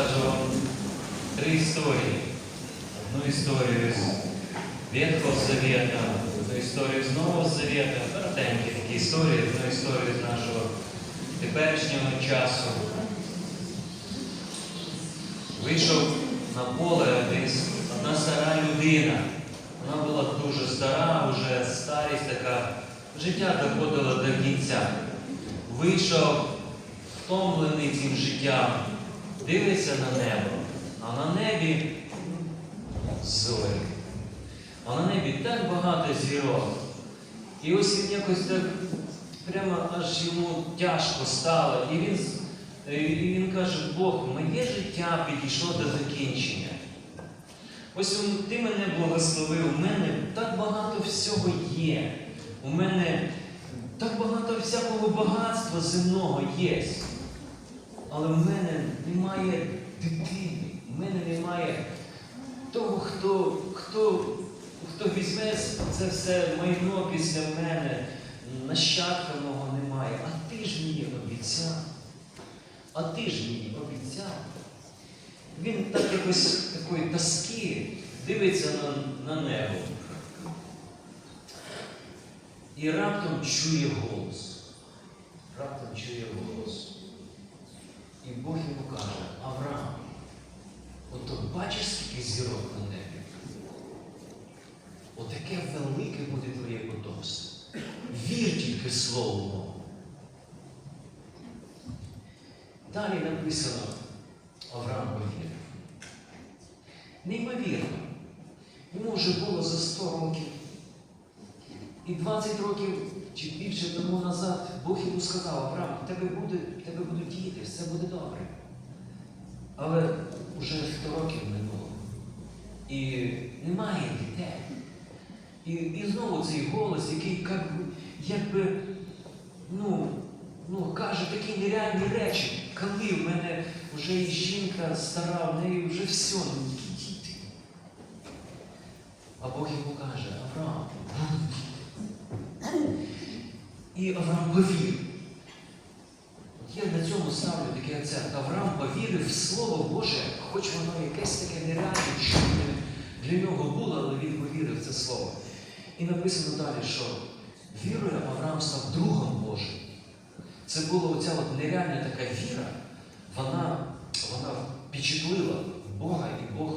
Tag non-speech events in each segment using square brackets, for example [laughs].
розкажу вам три історії. Одну історію з Ветхого Завета, одну історію з Нового Завета, коротенькі такі історії, одну історію з нашого теперішнього часу. Вийшов на поле один, одна стара людина. Вона була дуже стара, вже старість така, життя доходило до кінця. Вийшов втомлений цим життям, дивиться на небо, а на небі зорі. А на небі так багато зірок. І ось він якось так прямо аж йому тяжко стало. І він, і він каже, Бог, моє життя підійшло до закінчення. Ось ти мене благословив, у мене так багато всього є. У мене так багато всякого багатства земного є. Але в мене немає дитини, в мене немає того, хто, хто, хто візьме це все майно після мене, нащадка мого немає. А ти ж мені обіцяв. А ти ж мені обіцяв. Він так якось такої тоски дивиться на, на небо. І раптом чує голос. Раптом чує голос. І Бог йому каже, Авраам, ото бачиш, скільки зірок на небі? Отаке велике буде твоє потомство. Вір тільки слово мову. Далі написано, Авраам повірив. Неймовірно. Йому вже було за 100 років. І 20 років чи більше тому назад Бог йому сказав, Авраам, тебе, буде, тебе будуть діти, все буде добре. Але вже 100 років минуло. І немає дітей. І, і знову цей голос, який як, би- якби, ну, ну, каже такі нереальні речі. Коли в мене вже і жінка стара, в неї вже все, ну діти. А Бог йому каже, Авраам, і Авраам повірив. От Я на цьому ставлю такий акцент. Авраам повірив в Слово Боже, хоч воно якесь таке нереальне, чудне для нього було, але він повірив в це слово. І написано далі, що вірою Авраам став другом Божим. Це була оця от нереальна така віра, вона, вона впечатлила Бога, і Бог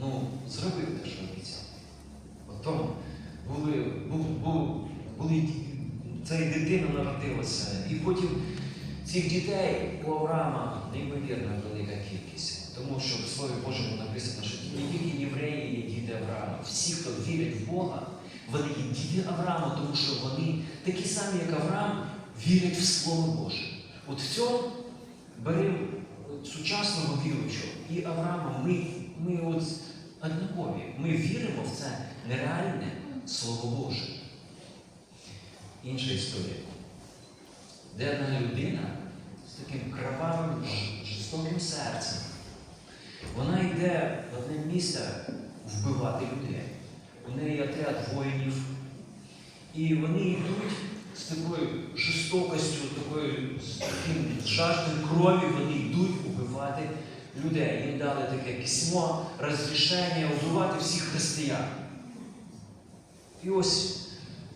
ну, зробив те, що обіцяв. Потім були, був, був, були ця дитина народилася, і потім цих дітей у Авраама неймовірно велика кількість. Тому що в Слові Божому написано, що не тільки євреї є діти Авраама. Всі, хто вірять в Бога, вони є діти Авраама, тому що вони такі самі, як Авраам, вірять в Слово Боже. От в цьому беремо сучасного віруючого і Авраама, ми, ми от однакові. Ми віримо в це нереальне Слово Боже. Інша історія. Де одна людина з таким кровавим, жорстоким серцем. Вона йде в одне місце вбивати людей. У неї отряд воїнів. І вони йдуть з такою жорстокостю, такою, з таким жаждою крові, вони йдуть убивати людей. Їм дали таке письмо, розрішення вбивати всіх християн. І ось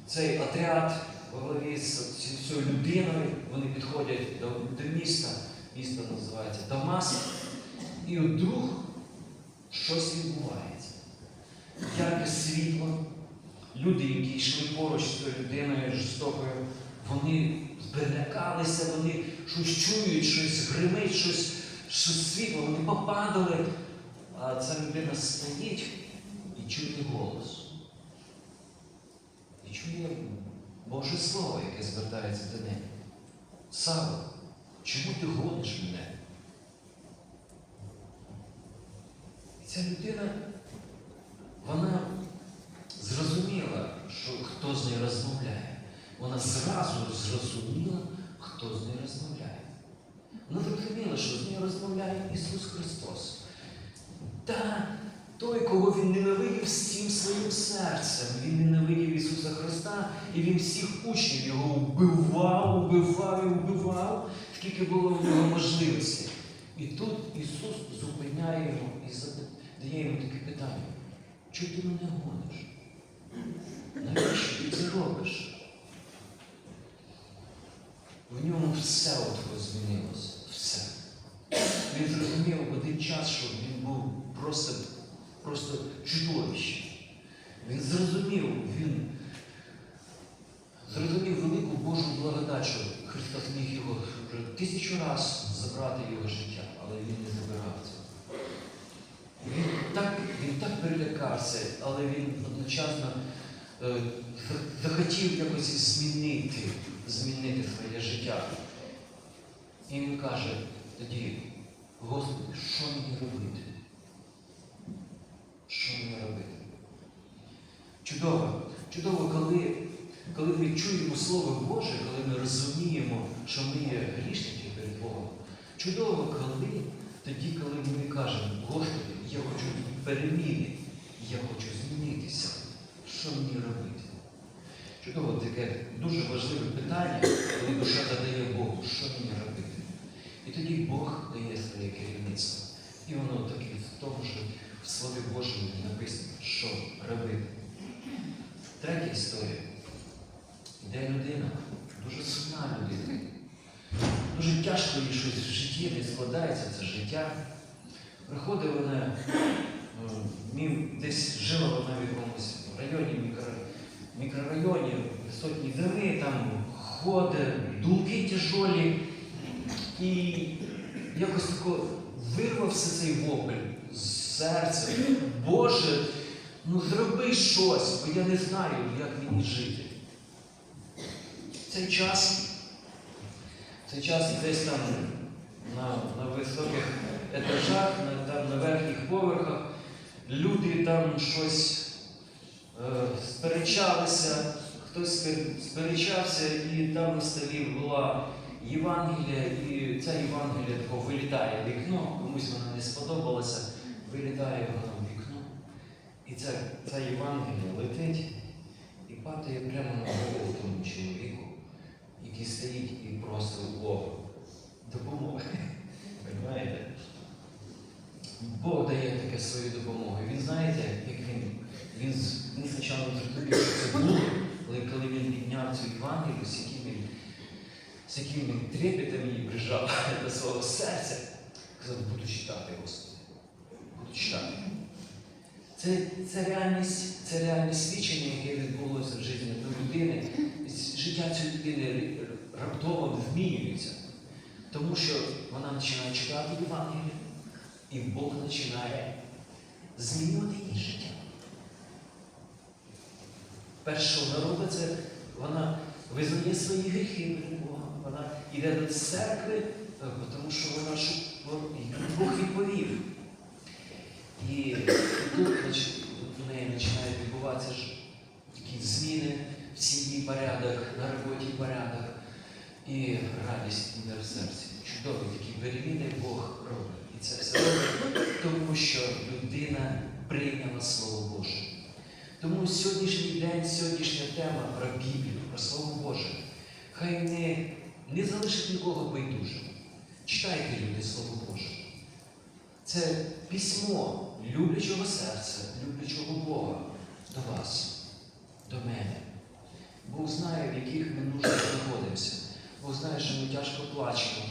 цей отряд во главі з цією людиною, вони підходять до, до міста, місто називається Дамаск, і вдруг щось відбувається. Ярке світло, люди, які йшли поруч з цією людиною жорстокою, вони перелякалися, вони щось чують, щось гримить, щось, щось світло, вони попадали. А ця людина стоїть і чує голос. І чує Боже Слово, яке звертається до неї. Сава, чому ти гониш мене? І ця людина, вона зрозуміла, що хто з нею розмовляє. Вона зразу зрозуміла, хто з нею розмовляє. Вона зрозуміла, що з нею розмовляє Ісус Христос. Та він ненавидів всім своїм серцем. Він ненавидів Ісуса Христа, і він всіх учнів його вбивав, вбивав і вбивав, скільки було в нього можливості. І тут Ісус зупиняє його і задає йому таке питання. Чого ти мене гониш? Навіщо ти це робиш? В ньому все от змінилося. Все. Він зрозумів один час, що він був просто, просто чудовище. Він зрозумів, він зрозумів велику Божу благодать, що Христос міг його вже тисячу раз забрати його життя, але він не забирав це. Він так, він так перелякався, але він одночасно е, захотів якось змінити, змінити своє життя. І він каже тоді, Господи, що мені робити? Що мені робити? Чудово, чудово, коли, коли ми чуємо Слово Боже, коли ми розуміємо, що ми є грішники перед Богом. Чудово, коли тоді, коли ми кажемо, Господи, я хочу переміни, я хочу змінитися. Що мені робити? Чудово, таке дуже важливе питання, коли душа задає Богу, що мені робити. І тоді Бог дає своє керівництво. І воно таке в тому, що Слові Божому написано, що робити. Третя історія. Де людина, дуже сумна людина. Дуже тяжко їй щось в житті не складається це життя. Приходить вона, е, десь жила вона в якомусь районі, мікро, мікрорайоні, висотні зими, там ходить, думки тяжолі. І якось тако вирвався цей вопль з серця. Боже, ну зроби щось, бо я не знаю, як мені жити. Цей час, цей час десь там на, на високих етажах, на, там, на верхніх поверхах, люди там щось е, сперечалися, хтось сперечався, і там на столі була Євангелія, і ця Євангелія тако вилітає вікно, комусь вона не сподобалася, вилітає вона в вікно. І ця, ця Євангелія летить і падає прямо на голову тому чоловіку, який стоїть і просить Бога допомоги. Понимаєте? Бог дає таке свою допомогу. Він знаєте, як він, він, він спочатку зрозумів, що це було, але коли він підняв цю Євангелію, з яким він, з яким він трепетом її прижав [laughs] до свого серця, казав, буду читати, Господи. Читати. Це, це, реальність, це реальне свідчення, яке відбулося в житті людини. Життя цієї людини раптово змінюється. Тому що вона починає читати Євангеліє, і Бог починає змінювати її життя. Перше, що вона робить, це вона визнає свої гріхи перед Богом. Вона йде до церкви, е, тому що вона Бог відповів. І тут в неї починають відбуватися ж такі зміни в сім'ї порядок, на роботі порядок і радість в серці. Чудові такі переміни Бог робить. І це все робить, тому що людина прийняла Слово Боже. Тому сьогоднішній день, сьогоднішня тема про Біблію, про Слово Боже, хай не, не залишить нікого байдужим. Читайте люди Слово Боже. Це письмо люблячого серця, люблячого Бога до вас, до мене. Бог знає, в яких ми нуждах знаходимося. Бог знає, що ми тяжко плачемо.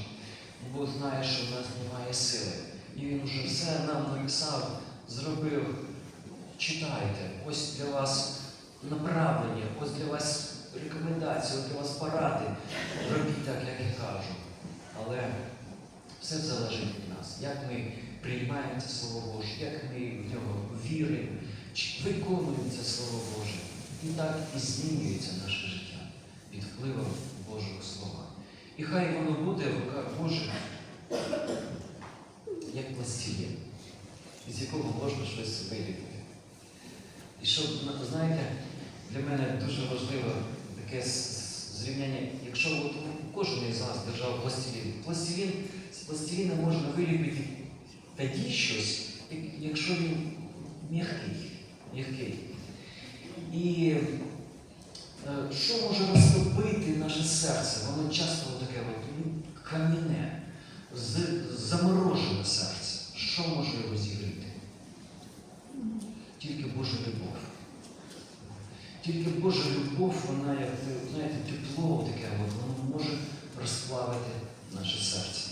Бог знає, що в нас немає сили. І Він уже все нам написав, зробив. Читайте, ось для вас направлення, ось для вас рекомендації, ось для вас поради. Робіть так, як я кажу. Але все залежить від нас, як ми приймаємо це Слово Боже, як ми в нього віримо, чи виконуємо це Слово Боже. І так і змінюється наше життя під впливом Божого Слова. І хай воно буде в руках Божих, як пластилін, з якого можна щось виліпити. І ну, знаєте, для мене дуже важливо таке зрівняння, якщо от кожен із нас держав пластилін, пластилін, з пластиліна можна виліпити тоді щось, якщо він м'який. м'який. І е, що може розтопити наше серце? Воно часто таке ну, кам'яне, заморожене серце. Що може його зігріти? Тільки Божа любов. Тільки Божа любов, вона, як знаєте, тепло таке, воно може розплавити наше серце.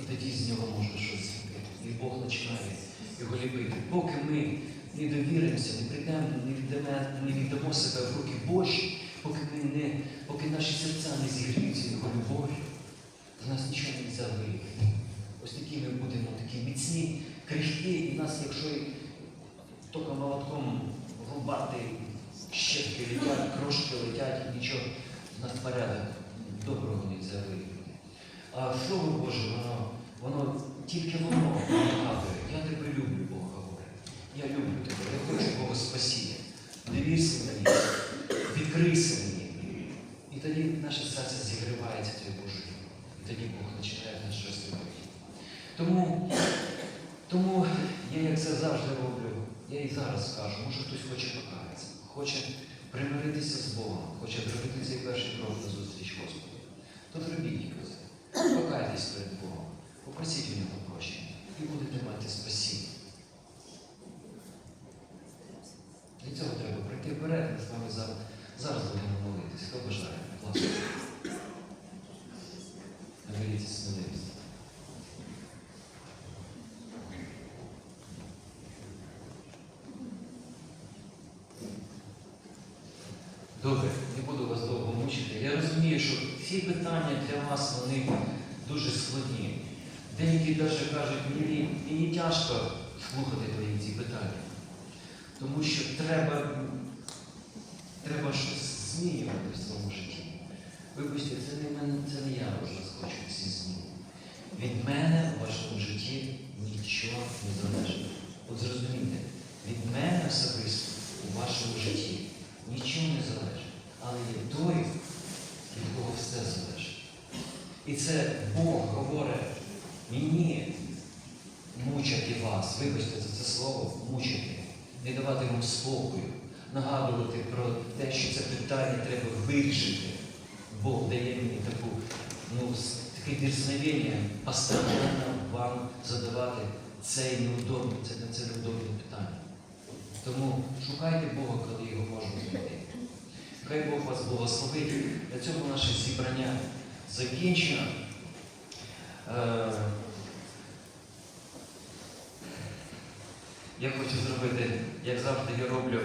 І тоді з нього можна щось зробити. І Бог починає його ліпити. Поки ми не довіримося, не прийдемо, не віддамо, не віддамо себе в руки Божі, поки ми не, поки наші серця не зігріються його любов'ю, то нас нічого не можна вилікати. Ось такі ми будемо такі міцні, крихкі, і нас, якщо тільки молотком рубати, щепки летять, крошки летять, і нічого, в нас порядок доброго не вилікати. А Слово Боже, воно, воно тільки воно нагадує. Я тебе люблю, Бог говорить. Я люблю тебе, я хочу Бога спасіння. Довірся мені, відкрийся мені. І тоді наше серце зігрівається тією Божою. І тоді Бог починає нас щось робити. Тому, тому я як це завжди роблю, я і зараз скажу, може хтось хоче покаятися, хоче примиритися з Богом, хоче зробити цей перший крок на зустріч Господу. То зробіть. Покайтесь перед Богом, попросіть у нього прощення і будете мати спасіння. Для цього треба прийти вперед, ми з вами зараз, зараз будемо молитись. Хто бажає? Будь ласка. Наберіться сміливість. Добре, не буду мучити. Я розумію, що ці питання для вас вони дуже складні. Деякі навіть кажуть, мені, мені тяжко слухати твої ці питання. Тому що треба, треба щось змінювати в своєму житті. Вибачте, це не, мене, це не я вас хочу всі зміни. Від мене в вашому житті нічого не залежить. От зрозумійте, від мене особисто у вашому житті нічого не залежить. Але є той, від кого все залежить. І це Бог говорить мені мучити вас, вибачте за це слово, мучити, не давати вам спокою, нагадувати про те, що це питання треба вирішити. Бог дає мені таку, ну, таке дерзновення постійно вам задавати цей неудобне, це, це неудобне питання. Тому шукайте Бога, коли його можна знайти. Хай Бог вас благословить. На цьому наше зібрання закінчено. Е, Я хочу зробити, як завжди я роблю,